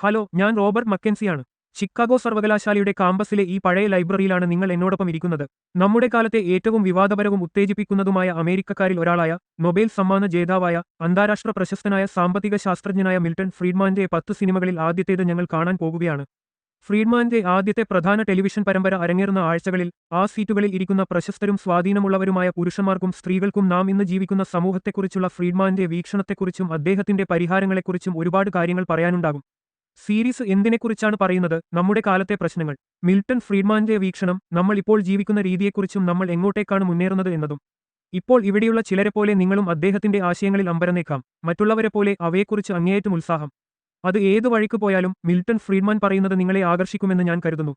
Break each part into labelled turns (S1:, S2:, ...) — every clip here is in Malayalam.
S1: ഹലോ ഞാൻ റോബർട്ട് മക്കൻസിയാണ്. ചിക്കാഗോ സർവകലാശാലയുടെ കാമ്പസിലെ ഈ പഴയ ലൈബ്രറിയിലാണ് നിങ്ങൾ എന്നോടൊപ്പം ഇരിക്കുന്നത്. നമ്മുടെ കാലത്തെ ഏറ്റവും വിവാദപരവും ഉത്തേജിപ്പിക്കുന്നതുമായ അമേരിക്കക്കാരിൽ ഒരാളായ നൊബേൽ സമ്മാന ജേതാവായ അന്താരാഷ്ട്ര പ്രശസ്തനായ സാമ്പത്തിക ശാസ്ത്രജ്ഞനായ മിൽട്ടൺ ഫ്രീഡ്മാന്റെ പത്ത് സിനിമകളിൽ ആദ്യത്തേത് ഞങ്ങൾ കാണാൻ പോകുകയാണ്. ഫ്രീഡ്മാന്റെ ആദ്യത്തെ പ്രധാന ടെലിവിഷൻ പരമ്പര അരങ്ങേറുന്ന ആഴ്ചകളിൽ ആ സീറ്റുകളിൽ ഇരിക്കുന്ന പ്രശസ്തരും സ്വാധീനമുള്ളവരുമായ പുരുഷന്മാർക്കും സ്ത്രീകൾക്കും നാം ഇന്ന് ജീവിക്കുന്ന സമൂഹത്തെക്കുറിച്ചുള്ള ഫ്രീഡ്മാന്റെ വീക്ഷണത്തെക്കുറിച്ചും അദ്ദേഹത്തിന്റെ പരിഹാരങ്ങളെക്കുറിച്ചും ഒരുപാട് കാര്യങ്ങൾ പറയാനുണ്ടാകും. സീരീസ് എന്തിനെക്കുറിച്ചാണ് പറയുന്നത്? നമ്മുടെ കാലത്തെ പ്രശ്നങ്ങൾ. മിൽട്ടൺ ഫ്രീഡ്മാന്റെ വീക്ഷണം നമ്മൾ ഇപ്പോൾ ജീവിക്കുന്ന രീതിയെക്കുറിച്ചും നമ്മൾ എങ്ങോട്ടേക്കാണ് മുന്നേറുന്നത് എന്നതും. ഇപ്പോൾ ഇവിടെയുള്ള ചിലരെപ്പോലെ നിങ്ങളും അദ്ദേഹത്തിന്റെ ആശയങ്ങളിൽ അമ്പരന്നേക്കാം. മറ്റുള്ളവരെപ്പോലെ അവയെക്കുറിച്ച് അങ്ങേയറ്റം ഉത്സാഹം. അത് ഏതു വഴിക്ക് പോയാലും മിൽട്ടൺ ഫ്രീഡ്മാൻ പറയുന്നത് നിങ്ങളെ ആകർഷിക്കുമെന്ന് ഞാൻ കരുതുന്നു.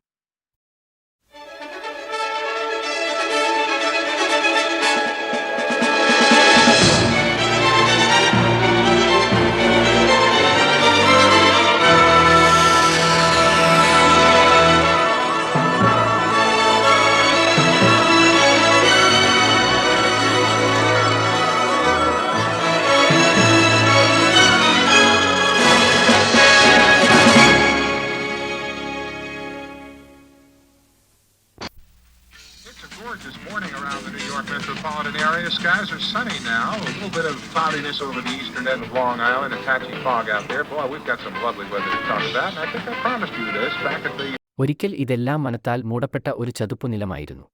S2: ഒരിക്കൽ ഇതെല്ലാം മനത്താൽ മൂടപ്പെട്ട ഒരു ചതുപ്പു നിലമായിരുന്നു.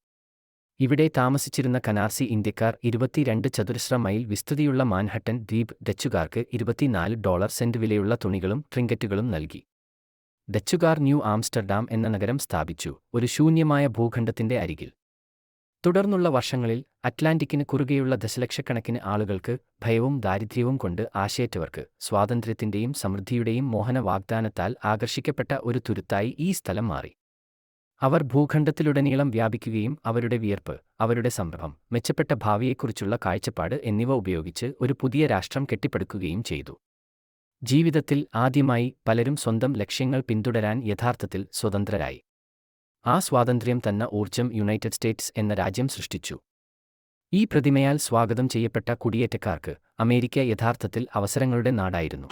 S2: ഇവിടെ താമസിച്ചിരുന്ന കനാർസി ഇന്ത്യക്കാർ ഇരുപത്തിരണ്ട് ചതുരശ്ര മൈൽ വിസ്തൃതിയുള്ള മാൻഹട്ടൻ ദ്വീപ് ഡച്ചുകാർക്ക് ഇരുപത്തിനാല് ഡോളർ സെന്റ് വിലയുള്ള തുണികളും ട്രിങ്കറ്റുകളും നൽകി. ഡച്ചുകാർ ന്യൂ ആംസ്റ്റർഡാം എന്ന നഗരം സ്ഥാപിച്ചു ഒരു ശൂന്യമായ ഭൂഖണ്ഡത്തിന്റെ അരികിൽ. തുടർന്നുള്ള വർഷങ്ങളിൽ അറ്റ്ലാന്റിക്കിന് കുറുകെയുള്ള ദശലക്ഷക്കണക്കിന് ആളുകൾക്ക് ഭയവും ദാരിദ്ര്യവും കൊണ്ട് ആശയറ്റവർക്ക് സ്വാതന്ത്ര്യത്തിന്റെയും സമൃദ്ധിയുടെയും മോഹന വാഗ്ദാനത്താൽ ആകർഷിക്കപ്പെട്ട ഒരു തുരുത്തായി ഈ സ്ഥലം മാറി. അവർ ഭൂഖണ്ഡത്തിലുടനീളം വ്യാപിക്കുകയും അവരുടെ വിയർപ്പ് അവരുടെ സംരംഭം മെച്ചപ്പെട്ട ഭാവിയെക്കുറിച്ചുള്ള കാഴ്ചപ്പാട് എന്നിവ ഉപയോഗിച്ച് ഒരു പുതിയ രാഷ്ട്രം കെട്ടിപ്പടുക്കുകയും ചെയ്തു. ജീവിതത്തിൽ ആദ്യമായി പലരും സ്വന്തം ലക്ഷ്യങ്ങൾ പിന്തുടരാൻ യഥാർത്ഥത്തിൽ സ്വതന്ത്രരായി. ആ സ്വാതന്ത്ര്യം തന്ന ഊർജം യുണൈറ്റഡ് സ്റ്റേറ്റ്സ് എന്ന രാജ്യം സൃഷ്ടിച്ചു. ഈ പ്രതിമയാൽ സ്വാഗതം ചെയ്യപ്പെട്ട കുടിയേറ്റക്കാർക്ക് അമേരിക്ക യഥാർത്ഥത്തിൽ അവസരങ്ങളുടെ നാടായിരുന്നു.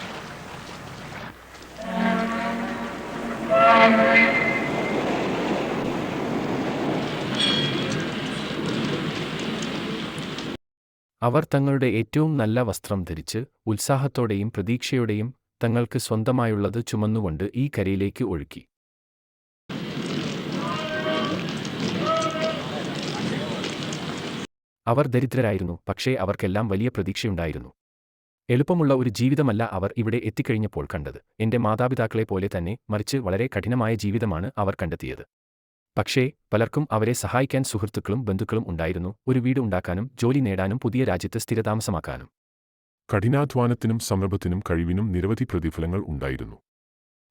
S2: അവർ തങ്ങളുടെ ഏറ്റവും നല്ല വസ്ത്രം ധരിച്ച് ഉത്സാഹത്തോടെയും പ്രതീക്ഷയോടെയും തങ്ങൾക്ക് സ്വന്തമായുള്ളത് ചുമന്നുകൊണ്ട് ഈ കരയിലേക്ക് ഒഴുക്കി. അവർ ദരിദ്രരായിരുന്നു പക്ഷേ അവർക്കെല്ലാം വലിയ പ്രതീക്ഷയുണ്ടായിരുന്നു. എളുപ്പമുള്ള ഒരു ജീവിതമല്ല അവർ ഇവിടെ എത്തിക്കഴിഞ്ഞപ്പോൾ കണ്ടത്. എന്റെ മാതാപിതാക്കളെ പോലെ തന്നെ മറിച്ച് വളരെ കഠിനമായ ജീവിതമാണ് അവർ കണ്ടെത്തിയത്. പക്ഷേ പലർക്കും അവരെ സഹായിക്കാൻ സുഹൃത്തുക്കളും ബന്ധുക്കളും ഉണ്ടായിരുന്നു ഒരു വീട് ഉണ്ടാക്കാനും ജോലി നേടാനും പുതിയ രാജ്യത്ത് സ്ഥിരതാമസമാക്കാനും.
S3: കഠിനാധ്വാനത്തിനും സംരംഭത്തിനും കഴിവിനും നിരവധി പ്രതിഫലങ്ങൾ ഉണ്ടായിരുന്നു.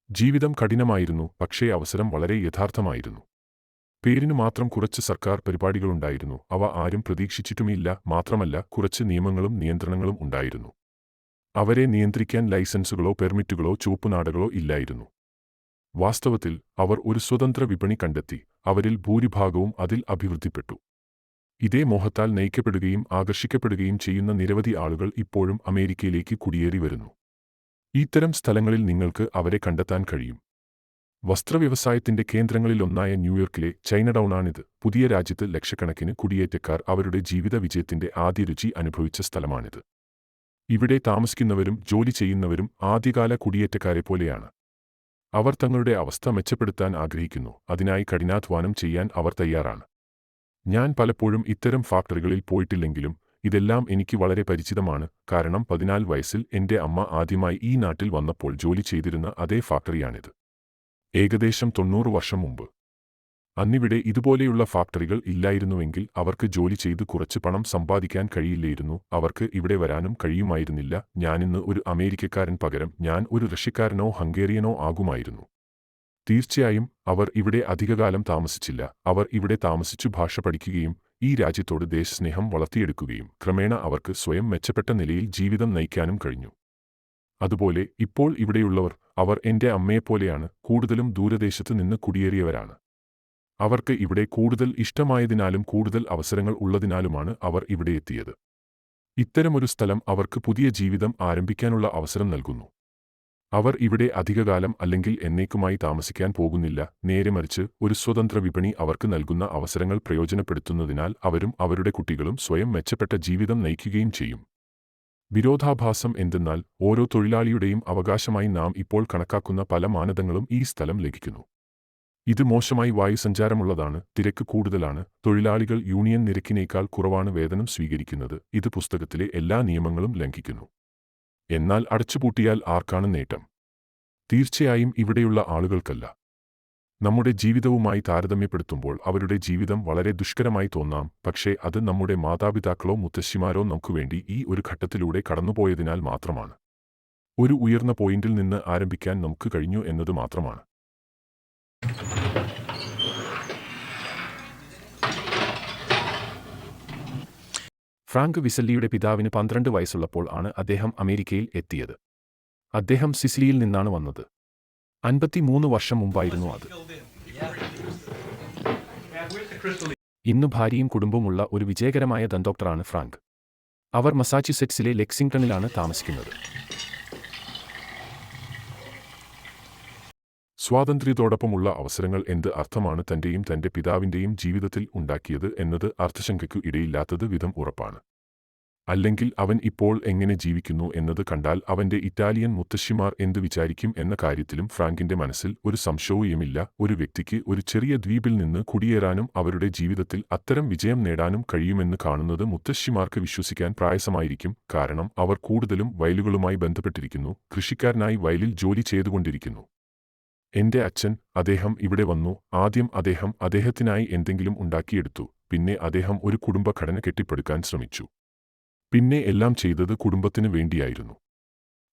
S3: ജീവിതം കഠിനമായിരുന്നു പക്ഷേ അവസരം വളരെ യഥാർത്ഥമായിരുന്നു. പേരിനു മാത്രം കുറച്ച് സർക്കാർ പരിപാടികളുണ്ടായിരുന്നു. അവ ആരും പ്രതീക്ഷിച്ചിട്ടുമില്ല. മാത്രമല്ല കുറച്ച് നിയമങ്ങളും നിയന്ത്രണങ്ങളും ഉണ്ടായിരുന്നു. അവരെ നിയന്ത്രിക്കാൻ ലൈസൻസുകളോ പെർമിറ്റുകളോ ചുവപ്പുനാടകളോ ഇല്ലായിരുന്നു. വാസ്തവത്തിൽ അവർ ഒരു സ്വതന്ത്ര വിപണി കണ്ടെത്തി. അവരിൽ ഭൂരിഭാഗവും അതിൽ അഭിവൃദ്ധിപ്പെട്ടു. ഇതേ മോഹത്താൽ നയിക്കപ്പെടുകയും ആകർഷിക്കപ്പെടുകയും ചെയ്യുന്ന നിരവധി ആളുകൾ ഇപ്പോഴും അമേരിക്കയിലേക്ക് കുടിയേറി വരുന്നു. ഇത്തരം സ്ഥലങ്ങളിൽ നിങ്ങൾക്ക് അവരെ കണ്ടെത്താൻ കഴിയും. വസ്ത്രവ്യവസായത്തിന്റെ കേന്ദ്രങ്ങളിലൊന്നായ ന്യൂയോർക്കിലെ ചൈനടൗണാണിത് പുതിയ രാജ്യത്ത് ലക്ഷക്കണക്കിന് കുടിയേറ്റക്കാർ അവരുടെ ജീവിത വിജയത്തിന്റെ ആദ്യ രുചി അനുഭവിച്ച സ്ഥലമാണിത്. ഇവിടെ താമസിക്കുന്നവരും ജോലി ചെയ്യുന്നവരും ആദ്യകാല കുടിയേറ്റക്കാരെ പോലെയാണ്. അവർ തങ്ങളുടെ അവസ്ഥ മെച്ചപ്പെടുത്താൻ ആഗ്രഹിക്കുന്നു അതിനായി കഠിനാധ്വാനം ചെയ്യാൻ അവർ തയ്യാറാണ്. ഞാൻ പലപ്പോഴും ഇത്തരം ഫാക്ടറികളിൽ പോയിട്ടില്ലെങ്കിലും ഇതെല്ലാം എനിക്ക് വളരെ പരിചിതമാണ് കാരണം പതിനാല് വയസ്സിൽ എന്റെ അമ്മ ആദ്യമായി ഈ നാട്ടിൽ വന്നപ്പോൾ ജോലി ചെയ്തിരുന്ന അതേ ഫാക്ടറിയാണിത്. ഏകദേശം തൊണ്ണൂറ് വർഷം മുമ്പ്. അന്നിവിടെ ഇതുപോലെയുള്ള ഫാക്ടറികൾ ഇല്ലായിരുന്നുവെങ്കിൽ അവർക്ക് ജോലി ചെയ്ത് കുറച്ച് പണം സമ്പാദിക്കാൻ കഴിയില്ലായിരുന്നു. അവർക്ക് ഇവിടെ വരാനും കഴിയുമായിരുന്നില്ല. ഞാനിന്ന് ഒരു അമേരിക്കക്കാരൻ പകരം ഞാൻ ഒരു റഷ്യക്കാരനോ ഹംഗേറിയനോ ആകുമായിരുന്നു. തീർച്ചയായും അവർ ഇവിടെ അധികകാലം താമസിച്ചില്ല. അവർ ഇവിടെ താമസിച്ചു ഭാഷ പഠിക്കുകയും ഈ രാജ്യത്തോട് ദേശസ്നേഹം വളർത്തിയെടുക്കുകയും ക്രമേണ അവർക്ക് സ്വയം മെച്ചപ്പെട്ട നിലയിൽ ജീവിതം നയിക്കാനും കഴിഞ്ഞു. അതുപോലെ ഇപ്പോൾ ഇവിടെയുള്ളവർ അവർ എന്റെ അമ്മയെപ്പോലെയാണ് കൂടുതലും ദൂരദേശത്ത് നിന്ന് കുടിയേറിയവരാണ്. അവർക്ക് ഇവിടെ കൂടുതൽ ഇഷ്ടമായതിനാലും കൂടുതൽ അവസരങ്ങൾ ഉള്ളതിനാലുമാണ് അവർ ഇവിടെ എത്തിയത്. ഇത്തരമൊരു സ്ഥലം അവർക്ക് പുതിയ ജീവിതം ആരംഭിക്കാനുള്ള അവസരം നൽകുന്നു. അവർ ഇവിടെ അധികകാലം അല്ലെങ്കിൽ എന്നേക്കുമായി താമസിക്കാൻ പോകുന്നില്ല നേരെ മറിച്ച് ഒരു സ്വതന്ത്ര വിപണി അവർക്ക് നൽകുന്ന അവസരങ്ങൾ പ്രയോജനപ്പെടുത്തുന്നതിനാൽ അവരും അവരുടെ കുട്ടികളും സ്വയം മെച്ചപ്പെട്ട ജീവിതം നയിക്കുകയും ചെയ്യും. വിരോധാഭാസം എന്തെന്നാൽ ഓരോ തൊഴിലാളിയുടെയും അവകാശമായി നാം ഇപ്പോൾ കണക്കാക്കുന്ന പല മാനദണ്ഡങ്ങളും ഈ സ്ഥലം ലംഘിക്കുന്നു. ഇത് മോശമായി വായുസഞ്ചാരമുള്ളതാണ് തിരക്ക് കൂടുതലാണ് തൊഴിലാളികൾ യൂണിയൻ നിരക്കിനേക്കാൾ കുറവാണ് വേതനം സ്വീകരിക്കുന്നത് ഇത് പുസ്തകത്തിലെ എല്ലാ നിയമങ്ങളും ലംഘിക്കുന്നു. എന്നാൽ അടച്ചുപൂട്ടിയാൽ ആർക്കാണ് നേട്ടം? തീർച്ചയായും ഇവിടെയുള്ള ആളുകൾക്കല്ല. നമ്മുടെ ജീവിതവുമായി താരതമ്യപ്പെടുത്തുമ്പോൾ അവരുടെ ജീവിതം വളരെ ദുഷ്കരമായി തോന്നാം. പക്ഷേ അത് നമ്മുടെ മാതാപിതാക്കളോ മുത്തശ്ശിമാരോ നമുക്കുവേണ്ടി ഈ ഒരു ഘട്ടത്തിലൂടെ കടന്നുപോയതിനാൽ മാത്രമാണ്. ഒരു ഉയർന്ന പോയിന്റിൽ നിന്ന് ആരംഭിക്കാൻ നമുക്ക് കഴിഞ്ഞു എന്നത് മാത്രമാണ്. ഫ്രാങ്ക് വിസല്ലിയുടെ പിതാവിന് പന്ത്രണ്ട് വയസ്സുള്ളപ്പോൾ ആണ് അദ്ദേഹം അമേരിക്കയിൽ എത്തിയത്. അദ്ദേഹം സിസിലിയിൽ നിന്നാണ് വന്നത്. അൻപത്തിമൂന്ന് വർഷം മുമ്പായിരുന്നു അത്. ഇന്ന് ഭാര്യയും കുടുംബവുമുള്ള ഒരു വിജയകരമായ ദന്തോക്ടറാണ് ഫ്രാങ്ക്. അവർ മസാച്യുസെറ്റ്സിലെ ലെക്സിംഗ്ടണിലാണ് താമസിക്കുന്നത്. സ്വാതന്ത്ര്യത്തോടൊപ്പമുള്ള അവസരങ്ങൾ എന്ത് അർത്ഥമാണ് തന്റെയും തന്റെ പിതാവിന്റെയും ജീവിതത്തിൽ ഉണ്ടാക്കിയത് എന്നത് അർത്ഥശങ്കയ്ക്കു ഇടയില്ലാത്തത് വിധം ഉറപ്പാണ്. അല്ലെങ്കിൽ അവൻ ഇപ്പോൾ എങ്ങനെ ജീവിക്കുന്നു എന്നത് കണ്ടാൽ അവന്റെ ഇറ്റാലിയൻ മുത്തശ്ശിമാർ എന്ത് വിചാരിക്കും എന്ന കാര്യത്തിലും ഫ്രാങ്കിന്റെ മനസ്സിൽ ഒരു സംശയവുമില്ല. ഒരു വ്യക്തിക്ക് ഒരു ചെറിയ ദ്വീപിൽ നിന്ന് കുടിയേറാനും അവരുടെ ജീവിതത്തിൽ അത്തരം വിജയം നേടാനും കഴിയുമെന്ന് കാണുന്നത് മുത്തശ്ശിമാർക്ക് വിശ്വസിക്കാൻ പ്രായസമായിരിക്കും. കാരണം അവർ കൂടുതലും വയലുകളുമായി ബന്ധപ്പെട്ടിരിക്കുന്നു. കൃഷിക്കാരനായി വയലിൽ ജോലി ചെയ്തുകൊണ്ടിരിക്കുന്നു. എന്റെ അച്ഛൻ അദ്ദേഹം ഇവിടെ വന്നു. ആദ്യം അദ്ദേഹം അദ്ദേഹത്തിനായി എന്തെങ്കിലും ഉണ്ടാക്കിയെടുത്തു. പിന്നെ അദ്ദേഹം ഒരു കുടുംബഘടന കെട്ടിപ്പടുക്കാൻ ശ്രമിച്ചു. പിന്നെ എല്ലാം ചെയ്തത് കുടുംബത്തിനു വേണ്ടിയായിരുന്നു.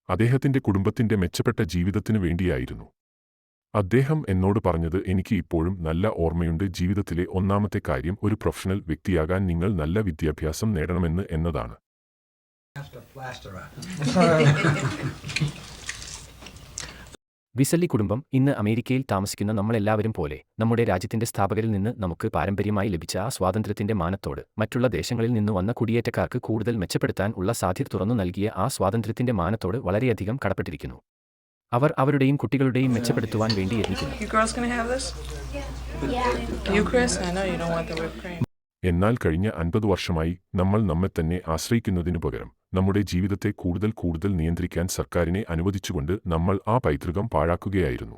S3: അദ്ദേഹത്തിന്റെ കുടുംബത്തിന്റെ മെച്ചപ്പെട്ട ജീവിതത്തിനു വേണ്ടിയായിരുന്നു. അദ്ദേഹം എന്നോട് പറഞ്ഞത് എനിക്ക് ഇപ്പോഴും നല്ല ഓർമ്മയുണ്ട്. ജീവിതത്തിലെ ഒന്നാമത്തെ കാര്യം ഒരു പ്രൊഫഷണൽ വ്യക്തിയാകാൻ നിങ്ങൾ നല്ല വിദ്യാഭ്യാസം നേടണമെന്ന് എന്നതാണ്.
S2: വിസല്ലി കുടുംബം ഇന്ന് അമേരിക്കയിൽ താമസിക്കുന്ന നമ്മളെല്ലാവരും പോലെ നമ്മുടെ രാജ്യത്തിന്റെ സ്ഥാപകരിൽ നിന്ന് നമുക്ക് പാരമ്പര്യമായി ലഭിച്ച ആ സ്വാതന്ത്ര്യത്തിന്റെ മാനത്തോട് മറ്റുള്ള ദേശങ്ങളിൽ നിന്ന് വന്ന കുടിയേറ്റക്കാർക്ക് കൂടുതൽ മെച്ചപ്പെടുത്താൻ ഉള്ള സാധ്യത തുറന്നു നൽകിയ ആ സ്വാതന്ത്ര്യത്തിന്റെ മാനത്തോട് വളരെയധികം കടപ്പെട്ടിരിക്കുന്നു. അവർ അവരുടെയും കുട്ടികളുടെയും മെച്ചപ്പെടുത്തുവാൻ വേണ്ടി യത്നിക്കുന്നു.
S3: എന്നാൽ കഴിഞ്ഞ അൻപത് വർഷമായി നമ്മൾ നമ്മെ തന്നെ ആശ്രയിക്കുന്നതിനു പകരം നമ്മുടെ ജീവിതത്തെ കൂടുതൽ കൂടുതൽ നിയന്ത്രിക്കാൻ സർക്കാരിനെ അനുവദിച്ചുകൊണ്ട് നമ്മൾ ആ പൈതൃകം പാഴാക്കുകയായിരുന്നു.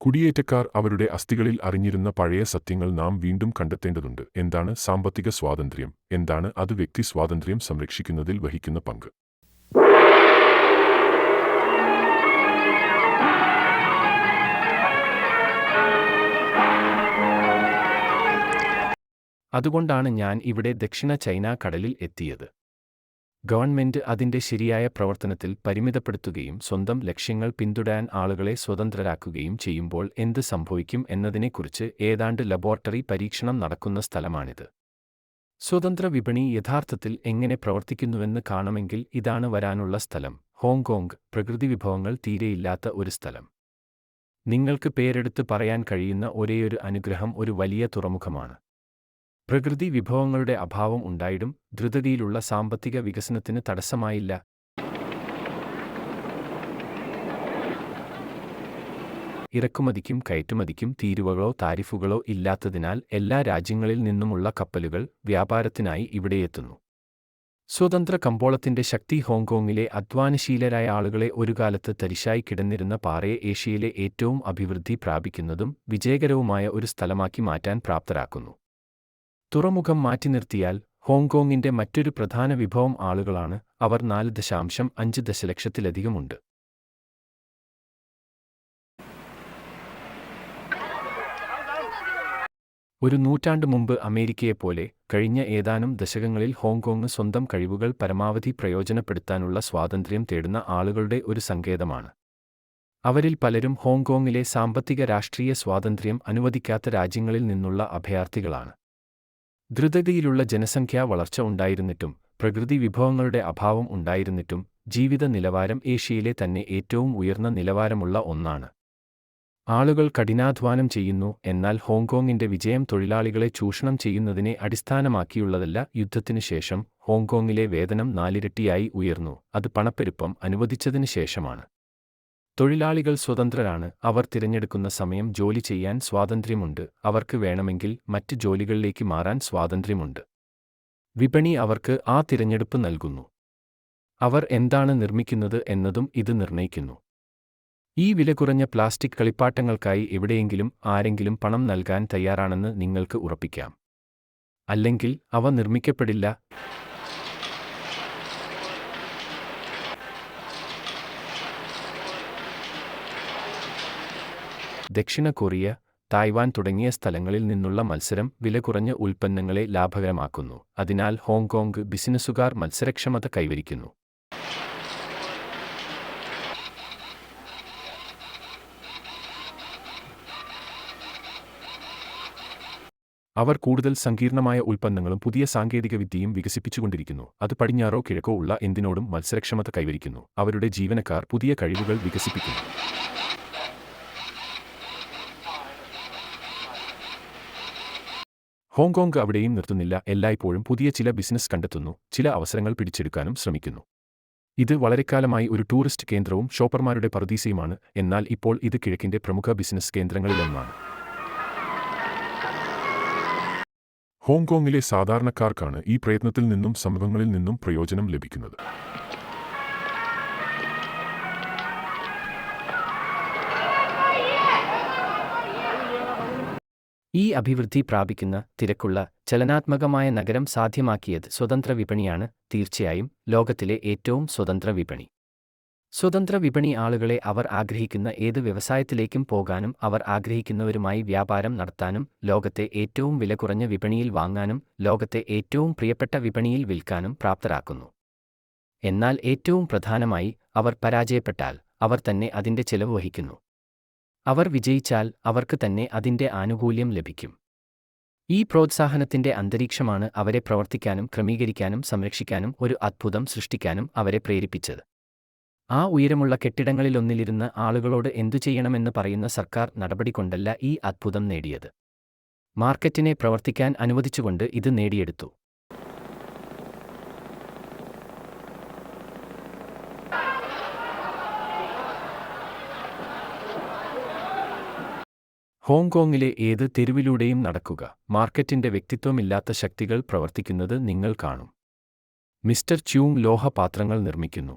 S3: കുടിയേറ്റക്കാർ അവരുടെ അസ്ഥികളിൽ അറിഞ്ഞിരുന്ന പഴയ സത്യങ്ങൾ നാം വീണ്ടും കണ്ടെത്തേണ്ടതുണ്ട്. എന്താണ് സാമ്പത്തിക സ്വാതന്ത്ര്യം? എന്താണ് അത് വ്യക്തി സ്വാതന്ത്ര്യം സംരക്ഷിക്കുന്നതിൽ വഹിക്കുന്ന പങ്ക്?
S2: അതുകൊണ്ടാണ് ഞാൻ ഇവിടെ ദക്ഷിണ ചൈന കടലിൽ എത്തിയത്. ഗവൺമെന്റ് അതിന്റെ ശരിയായ പ്രവർത്തനത്തിൽ പരിമിതപ്പെടുത്തുകയും സ്വന്തം ലക്ഷ്യങ്ങൾ പിന്തുടരാൻ ആളുകളെ സ്വതന്ത്രരാക്കുകയും ചെയ്യുമ്പോൾ എന്ത് സംഭവിക്കും എന്നതിനെക്കുറിച്ച് ഏതാണ്ട് ലബോറട്ടറി പരീക്ഷണം നടക്കുന്ന സ്ഥലമാണിത്. സ്വതന്ത്ര വിപണി യഥാർത്ഥത്തിൽ എങ്ങനെ പ്രവർത്തിക്കുന്നുവെന്ന് കാണുമെങ്കിൽ ഇതാണ് വരാനുള്ള സ്ഥലം. ഹോങ്കോങ് പ്രകൃതി വിഭവങ്ങൾ തീരെയില്ലാത്ത ഒരു സ്ഥലം. നിങ്ങൾക്ക് പേരെടുത്ത് പറയാൻ കഴിയുന്ന ഒരേയൊരു അനുഗ്രഹം ഒരു വലിയ തുറമുഖമാണ്. പ്രകൃതി വിഭവങ്ങളുടെ അഭാവം ഉണ്ടായിടും ദ്രുതഗതിയിലുള്ള സാമ്പത്തിക വികസനത്തിന് തടസ്സമായില്ല. ഇറക്കുമതിക്കും കയറ്റുമതിക്കും തീരുവകളോ താരിഫുകളോ ഇല്ലാത്തതിനാൽ എല്ലാ രാജ്യങ്ങളിൽ നിന്നുമുള്ള കപ്പലുകൾ വ്യാപാരത്തിനായി ഇവിടെയെത്തുന്നു സ്വതന്ത്ര കമ്പോളത്തിന്റെ ശക്തി ഹോങ്കോങ്ങിലെ അധ്വാനശീലരായ ആളുകളെ ഒരു കാലത്ത് തരിശായി കിടന്നിരുന്ന പാറയെ ഏഷ്യയിലെ ഏറ്റവും അഭിവൃദ്ധി പ്രാപിക്കുന്നതും വിജയകരവുമായ ഒരു സ്ഥലമാക്കി മാറ്റാൻ പ്രാപ്തരാക്കുന്നു. തുറമുഖം മാറ്റി നിർത്തിയാൽ ഹോങ്കോങ്ങിന്റെ മറ്റൊരു പ്രധാന വിഭവം ആളുകളാണ്. അവർ നാല് ദശാംശം അഞ്ച് ദശലക്ഷത്തിലധികമുണ്ട്. ഒരു നൂറ്റാണ്ട് മുമ്പ് അമേരിക്കയെപ്പോലെ കഴിഞ്ഞ ഏതാനും ദശകങ്ങളിൽ ഹോങ്കോങ് സ്വന്തം കഴിവുകൾ പരമാവധി പ്രയോജനപ്പെടുത്താനുള്ള സ്വാതന്ത്ര്യം തേടുന്ന ആളുകളുടെ ഒരു സങ്കേതമാണ്. അവരിൽ പലരും ഹോങ്കോങ്ങിലെ സാമ്പത്തിക രാഷ്ട്രീയ സ്വാതന്ത്ര്യം അനുവദിക്കാത്ത രാജ്യങ്ങളിൽ നിന്നുള്ള അഭയാർത്ഥികളാണ്. ദ്രുതഗതിയിലുള്ള ജനസംഖ്യാ വളർച്ച ഉണ്ടായിരുന്നിട്ടും പ്രകൃതി വിഭവങ്ങളുടെ അഭാവം ഉണ്ടായിരുന്നിട്ടും ജീവിത നിലവാരം ഏഷ്യയിലെ തന്നെ ഏറ്റവും ഉയർന്ന നിലവാരമുള്ള ഒന്നാണ്. ആളുകൾ കഠിനാധ്വാനം ചെയ്യുന്നു എന്നാൽ ഹോങ്കോങ്ങിന്റെ വിജയം തൊഴിലാളികളെ ചൂഷണം ചെയ്യുന്നതിനെ അടിസ്ഥാനമാക്കിയുള്ളതല്ല യുദ്ധത്തിനു ശേഷം ഹോങ്കോങ്ങിലെ വേതനം നാലിരട്ടിയായി ഉയർന്നു അത് പണപ്പെരുപ്പം അനുവദിച്ചതിനു ശേഷമാണ്. തൊഴിലാളികൾ സ്വതന്ത്രരാണ്. അവർ തിരഞ്ഞെടുക്കുന്ന സമയം ജോലി ചെയ്യാൻ സ്വാതന്ത്ര്യമുണ്ട്. അവർക്ക് വേണമെങ്കിൽ മറ്റ് ജോലികളിലേക്ക് മാറാൻ സ്വാതന്ത്ര്യമുണ്ട്. വിപണി അവർക്ക് ആ തിരഞ്ഞെടുപ്പ് നൽകുന്നു. അവർ എന്താണ് നിർമ്മിക്കുന്നത് എന്നതും ഇത് നിർണയിക്കുന്നു. ഈ വില കുറഞ്ഞ പ്ലാസ്റ്റിക് കളിപ്പാട്ടങ്ങൾക്കായി എവിടെയെങ്കിലും ആരെങ്കിലും പണം നൽകാൻ തയ്യാറാണെന്ന് നിങ്ങൾക്ക് ഉറപ്പിക്കാം. അല്ലെങ്കിൽ അവ നിർമ്മിക്കപ്പെടില്ല. ദക്ഷിണ കൊറിയ തായ്വാൻ തുടങ്ങിയ സ്ഥലങ്ങളിൽ നിന്നുള്ള മത്സരം വില കുറഞ്ഞ ഉൽപ്പന്നങ്ങളെ ലാഭകരമാക്കുന്നു. അതിനാൽ ഹോങ്കോങ് ബിസിനസ്സുകാർ മത്സരക്ഷമത കൈവരിക്കുന്നു.
S3: അവർ കൂടുതൽ സങ്കീർണമായ ഉൽപ്പന്നങ്ങളും പുതിയ സാങ്കേതികവിദ്യയും വികസിപ്പിച്ചുകൊണ്ടിരിക്കുന്നു. അത് പടിഞ്ഞാറോ കിഴക്കോ ഉള്ള എന്തിനോടും മത്സരക്ഷമത കൈവരിക്കുന്നു. അവരുടെ ജീവനക്കാർ പുതിയ കഴിവുകൾ വികസിപ്പിക്കുന്നു. ഹോങ്കോങ് അവിടെയും നിർത്തുന്നില്ല. എല്ലായ്പ്പോഴും പുതിയ ചില ബിസിനസ് കണ്ടെത്തുന്നു. ചില അവസരങ്ങൾ പിടിച്ചെടുക്കാനും ശ്രമിക്കുന്നു. ഇത് വളരെക്കാലമായി ഒരു ടൂറിസ്റ്റ് കേന്ദ്രവും ഷോപ്പർമാരുടെ പറുദീസയുമാണ്. എന്നാൽ ഇപ്പോൾ ഇത് കിഴക്കിന്റെ പ്രമുഖ ബിസിനസ് കേന്ദ്രങ്ങളിലൊന്നാണ്. ഹോങ്കോങ്ങിലെ സാധാരണക്കാർക്കാണ് ഈ പ്രയത്നത്തിൽ നിന്നും സംഭവങ്ങളിൽ നിന്നും പ്രയോജനം ലഭിക്കുന്നത്.
S2: ഈ അഭിവൃദ്ധി പ്രാപിക്കുന്ന തിരക്കുള്ള ചലനാത്മകമായ നഗരം സാധ്യമാക്കിയത് സ്വതന്ത്ര വിപണിയാണ് തീർച്ചയായും ലോകത്തിലെ ഏറ്റവും സ്വതന്ത്ര വിപണി. സ്വതന്ത്ര വിപണി ആളുകളെ അവർ ആഗ്രഹിക്കുന്ന ഏത് വ്യവസായത്തിലേക്കും പോകാനും അവർ ആഗ്രഹിക്കുന്നവരുമായി വ്യാപാരം നടത്താനും ലോകത്തെ ഏറ്റവും വില കുറഞ്ഞ വിപണിയിൽ വാങ്ങാനും ലോകത്തെ ഏറ്റവും പ്രിയപ്പെട്ട വിപണിയിൽ വിൽക്കാനും പ്രാപ്തരാക്കുന്നു. എന്നാൽ ഏറ്റവും പ്രധാനമായി അവർ പരാജയപ്പെട്ടാൽ അവർ തന്നെ അതിന്റെ ചെലവ് വഹിക്കുന്നു. അവർ വിജയിച്ചാൽ അവർക്ക് തന്നെ അതിന്റെ ആനുകൂല്യം ലഭിക്കും. ഈ പ്രോത്സാഹനത്തിന്റെ അന്തരീക്ഷമാണ് അവരെ പ്രവർത്തിക്കാനും ക്രമീകരിക്കാനും സംരക്ഷിക്കാനും ഒരു അത്ഭുതം സൃഷ്ടിക്കാനും അവരെ പ്രേരിപ്പിച്ചത്. ആ ഉയരമുള്ള കെട്ടിടങ്ങളിലൊന്നിലിരുന്ന് ആളുകളോട് എന്തു ചെയ്യണമെന്ന് പറയുന്ന സർക്കാർ നടപടി കൊണ്ടല്ല ഈ അത്ഭുതം നേടിയത്. മാർക്കറ്റിനെ പ്രവർത്തിക്കാൻ അനുവദിച്ചുകൊണ്ട് ഇത് നേടിയെടുത്തു. ഹോങ്കോങ്ങിലെ ഏത് തെരുവിലൂടെയും നടക്കുക. മാർക്കറ്റിന്റെ വ്യക്തിത്വമില്ലാത്ത ശക്തികൾ പ്രവർത്തിക്കുന്നത് നിങ്ങൾ കാണും. മിസ്റ്റർ ച്യൂങ് ലോഹപാത്രങ്ങൾ നിർമ്മിക്കുന്നു.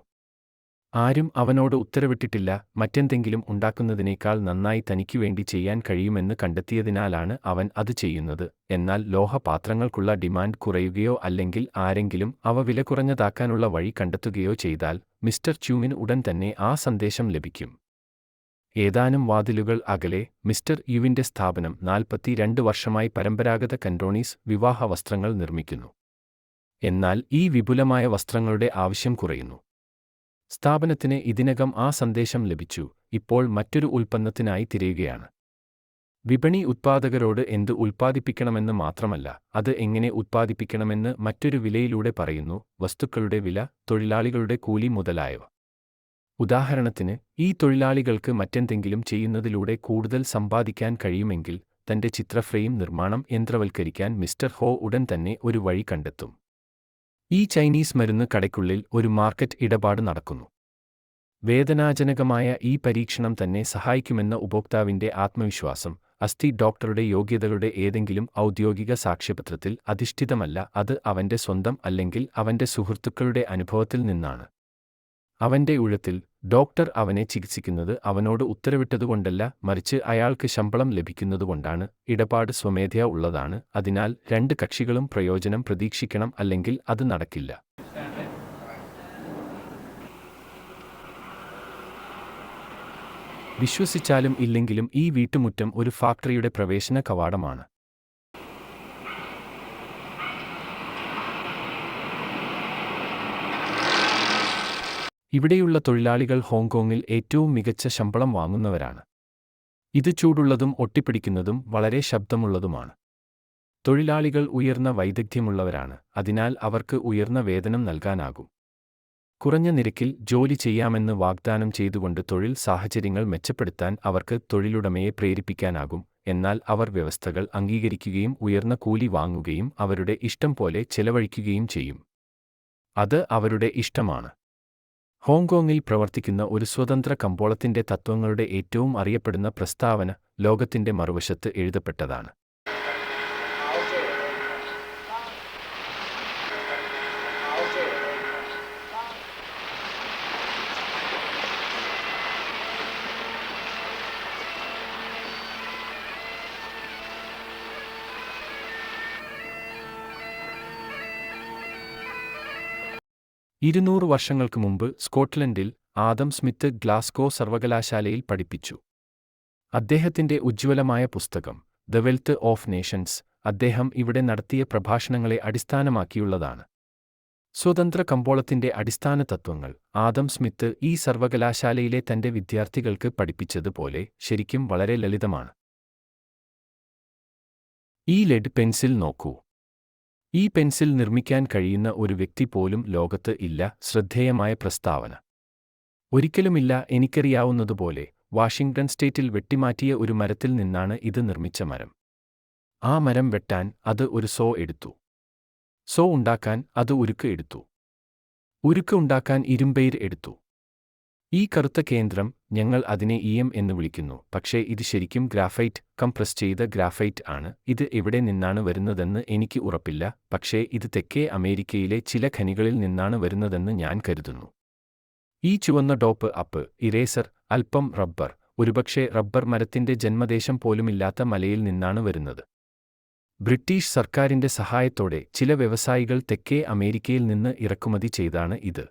S2: ആരും അവനോട് ഉത്തരവിട്ടിട്ടില്ല. മറ്റെന്തെങ്കിലും ഉണ്ടാക്കുന്നതിനേക്കാൾ നന്നായി തനിക്കു വേണ്ടി ചെയ്യാൻ കഴിയുമെന്ന് കണ്ടെത്തിയതിനാലാണ് അവൻ അത് ചെയ്യുന്നത്. എന്നാൽ ലോഹപാത്രങ്ങൾക്കുള്ള ഡിമാൻഡ് കുറയുകയോ അല്ലെങ്കിൽ ആരെങ്കിലും അവ വില കുറഞ്ഞതാക്കാനുള്ള വഴി കണ്ടെത്തുകയോ ചെയ്താൽ മിസ്റ്റർ ച്യൂങ്ങിന് ഉടൻ തന്നെ ആ സന്ദേശം ലഭിക്കും. ഏതാനും വാതിലുകൾ അകലെ മിസ്റ്റർ യുവിന്റെ സ്ഥാപനം നാൽപ്പത്തിരണ്ട് വർഷമായി പരമ്പരാഗത കൻഡോണീസ് വിവാഹ വസ്ത്രങ്ങൾ നിർമ്മിക്കുന്നു. എന്നാൽ ഈ വിപുലമായ വസ്ത്രങ്ങളുടെ ആവശ്യം കുറയുന്നു. സ്ഥാപനത്തിന് ഇതിനകം ആ സന്ദേശം ലഭിച്ചു ഇപ്പോൾ മറ്റൊരു ഉൽപ്പന്നത്തിനായി തിരയുകയാണ്. വിപണി ഉത്പാദകരോട് എന്ത് ഉൽപ്പാദിപ്പിക്കണമെന്ന് മാത്രമല്ല അത് എങ്ങനെ ഉത്പാദിപ്പിക്കണമെന്ന് മറ്റൊരു വിലയിലൂടെ പറയുന്നു വസ്തുക്കളുടെ വില തൊഴിലാളികളുടെ കൂലി മുതലായവ. ഉദാഹരണത്തിന് ഈ തൊഴിലാളികൾക്ക് മറ്റെന്തെങ്കിലും ചെയ്യുന്നതിലൂടെ കൂടുതൽ സമ്പാദിക്കാൻ കഴിയുമെങ്കിൽ തന്റെ ചിത്രഫ്രെയിം നിർമ്മാണം യന്ത്രവൽക്കരിക്കാൻ മിസ്റ്റർ ഹോ ഉടൻ തന്നെ ഒരു വഴി കണ്ടെത്തും. ഈ ചൈനീസ് മരുന്ന് കടയ്ക്കുള്ളിൽ ഒരു മാർക്കറ്റ് ഇടപാട് നടക്കുന്നു. വേദനാജനകമായ ഈ പരീക്ഷണം തന്നെ സഹായിക്കുമെന്ന ഉപഭോക്താവിന്റെ ആത്മവിശ്വാസം അസ്ഥി ഡോക്ടറുടെ യോഗ്യതകളുടെ ഏതെങ്കിലും ഔദ്യോഗിക സാക്ഷ്യപത്രത്തിൽ അധിഷ്ഠിതമല്ല അത് അവന്റെ സ്വന്തം അല്ലെങ്കിൽ അവന്റെ സുഹൃത്തുക്കളുടെ അനുഭവത്തിൽ നിന്നാണ്. അവന്റെ ഉഴത്തിൽ ഡോക്ടർ അവനെ ചികിത്സിക്കുന്നത് അവനോട് ഉത്തരവിട്ടതുകൊണ്ടല്ല മറിച്ച് അയാൾക്ക് ശമ്പളം ലഭിക്കുന്നതുകൊണ്ടാണ് ഇടപാട് സ്വമേധയാ ഉള്ളതാണ്. അതിനാൽ രണ്ട് കക്ഷികളും പ്രയോജനം പ്രതീക്ഷിക്കണം അല്ലെങ്കിൽ അത് നടക്കില്ല. വിശ്വസിച്ചാലും ഇല്ലെങ്കിലും ഈ വീട്ടുമുറ്റം ഒരു ഫാക്ടറിയുടെ പ്രവേശന കവാടമാണ്. ഇവിടെയുള്ള തൊഴിലാളികൾ ഹോങ്കോങ്ങിൽ ഏറ്റവും മികച്ച ശമ്പളം വാങ്ങുന്നവരാണ്. ഇത് ചൂടുള്ളതും ഒട്ടിപ്പിടിക്കുന്നതും വളരെ ശബ്ദമുള്ളതുമാണ്. തൊഴിലാളികൾ ഉയർന്ന വൈദഗ്ധ്യമുള്ളവരാണ് അതിനാൽ അവർക്ക് ഉയർന്ന വേതനം നൽകാനാകും. കുറഞ്ഞ നിരക്കിൽ ജോലി ചെയ്യാമെന്ന് വാഗ്ദാനം ചെയ്തുകൊണ്ട് തൊഴിൽ സാഹചര്യങ്ങൾ മെച്ചപ്പെടുത്താൻ അവർക്ക് തൊഴിലുടമയെ പ്രേരിപ്പിക്കാനാകും എന്നാൽ അവർ വ്യവസ്ഥകൾ അംഗീകരിക്കുകയും ഉയർന്ന കൂലി വാങ്ങുകയും അവരുടെ ഇഷ്ടം പോലെ ചെലവഴിക്കുകയും ചെയ്യും. അത് അവരുടെ ഇഷ്ടമാണ്. ഹോങ്കോങ്ങിൽ പ്രവർത്തിക്കുന്ന ഒരു സ്വതന്ത്ര കമ്പോളത്തിന്റെ തത്വങ്ങളുടെ ഏറ്റവും അറിയപ്പെടുന്ന പ്രസ്താവന ലോകത്തിന്റെ മറുവശത്ത് എഴുതപ്പെട്ടതാണ്. ഇരുന്നൂറ് വർഷങ്ങൾക്ക് മുമ്പ് സ്കോട്ട്ലൻഡിൽ ആദം സ്മിത്ത് ഗ്ലാസ്കോ സർവകലാശാലയിൽ പഠിപ്പിച്ചു. അദ്ദേഹത്തിന്റെ ഉജ്ജ്വലമായ പുസ്തകം ദ വെൽത്ത് ഓഫ് നേഷൻസ് അദ്ദേഹം ഇവിടെ നടത്തിയ പ്രഭാഷണങ്ങളെ അടിസ്ഥാനമാക്കിയുള്ളതാണ്. സ്വതന്ത്ര കമ്പോളത്തിന്റെ അടിസ്ഥാന തത്വങ്ങൾ ആദം സ്മിത്ത് ഈ സർവകലാശാലയിലെ തന്റെ വിദ്യാർത്ഥികൾക്ക് പഠിപ്പിച്ചതുപോലെ ശരിക്കും വളരെ ലളിതമാണ്. ഈ ലെഡ് പെൻസിൽ നോക്കൂ. ഈ പെൻസിൽ നിർമ്മിക്കാൻ കഴിയുന്ന ഒരു വ്യക്തി പോലും ലോകത്ത് ഇല്ല ശ്രദ്ധേയമായ പ്രസ്താവന. ഒരിക്കലുമില്ല എനിക്കറിയാവുന്നതുപോലെ വാഷിംഗ്ടൺ സ്റ്റേറ്റിൽ വെട്ടിമാറ്റിയ ഒരു മരത്തിൽ നിന്നാണ് ഇത് നിർമ്മിച്ച മരം. ആ മരം വെട്ടാൻ അത് ഒരു സോ എടുത്തു. സോ ഉണ്ടാക്കാൻ അത് ഉരുക്ക് എടുത്തു. ഉരുക്ക് ഉണ്ടാക്കാൻ ഇരുമ്പെയർ എടുത്തു. ഈ കറുത്ത കേന്ദ്രം ഞങ്ങൾ അതിനെ ഇഎം എന്ന് വിളിക്കുന്നു. പക്ഷേ ഇത് ശരിക്കും ഗ്രാഫൈറ്റ് കംപ്രസ് ചെയ്ത ഗ്രാഫൈറ്റ് ആണ്. ഇത് എവിടെ നിന്നാണ് വരുന്നതെന്ന് എനിക്ക് ഉറപ്പില്ല. പക്ഷേ ഇത് തെക്കേ അമേരിക്കയിലെ ചില ഖനികളിൽ നിന്നാണ് വരുന്നതെന്ന് ഞാൻ കരുതുന്നു. ഈ ചുവന്ന ഡോപ്പ് അപ്പ് ഇറേസർ അല്പം റബ്ബർ ഒരുപക്ഷെ റബ്ബർ മരത്തിന്റെ ജന്മദേശം പോലുമില്ലാത്ത മലയിൽ നിന്നാണ് വരുന്നത്. ബ്രിട്ടീഷ് സർക്കാരിന്റെ സഹായത്തോടെ ചില വ്യവസായികൾ തെക്കേ അമേരിക്കയിൽ നിന്ന് ഇറക്കുമതി ചെയ്താണ് ഇത്.